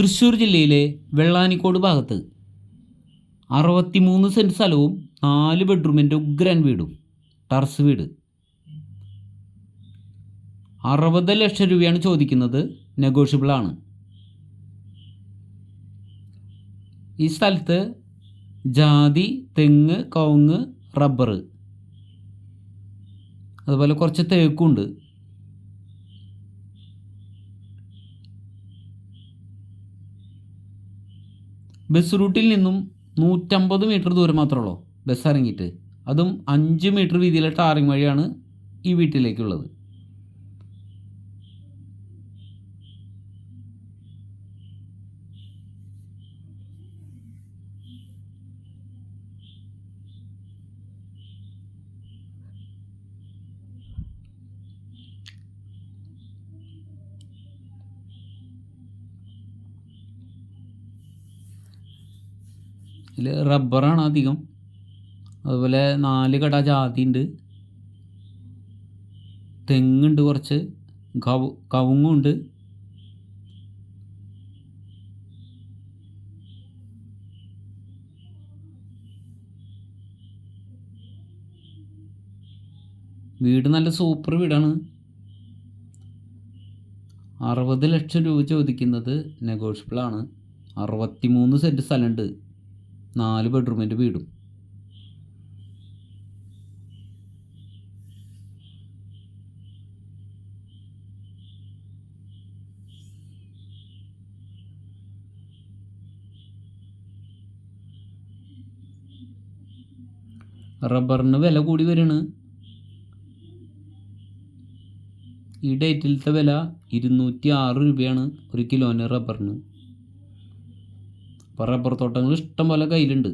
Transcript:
തൃശ്ശൂർ ജില്ലയിലെ വെള്ളാനിക്കോട് ഭാഗത്ത് അറുപത്തിമൂന്ന് സെന്റ് സ്ഥലവും നാല് ബെഡ്റൂമിന്റെ ഉഗ്രൻ വീടും ടർസ് വീട്. അറുപത് ലക്ഷം രൂപയാണ് ചോദിക്കുന്നത് നെഗോഷ്യബിൾ ആണ്. ഈ സ്ഥലത്ത് ജാതി തെങ്ങ് കവുങ്ങ് റബ്ബർ അതുപോലെ കുറച്ച് തേക്കുണ്ട്. ബസ് റൂട്ടിൽ നിന്നും നൂറ്റമ്പത് മീറ്റർ ദൂരം മാത്രമേ ഉള്ളൂ. ബസ് ഇറങ്ങിയിട്ട്. അതും അഞ്ച് മീറ്റർ വീതിയിലെ ടാറിങ് വഴിയാണ് ഈ വീട്ടിലേക്കുള്ളത്. ഇതിൽ റബ്ബറാണ് അധികം. അതുപോലെ നാല് കട ജാതി ഉണ്ട് തെങ്ങുണ്ട് കുറച്ച്. കവു കവുങ്ങുണ്ട് വീട് നല്ല സൂപ്പർ വീടാണ്. അറുപത് ലക്ഷം രൂപ ചോദിക്കുന്നത് നെഗോഷ്യബിൾ ആണ് അറുപത്തി മൂന്ന് സെന്റ് സ്ഥലമുണ്ട്. നാല് ബെഡ്റൂമിന്റെ വീടും. റബ്ബറിന് വില കൂടി വരികയാണ്. ഈ ഡേറ്റിലത്തെ വില ഇരുന്നൂറ്റി ആറ് രൂപയാണ് ഒരു കിലോന് റബ്ബറിന്. അപ്പോൾ പുറത്തോട്ടങ്ങൾ തോട്ടങ്ങൾ ഇഷ്ടം കയ്യിലുണ്ട്.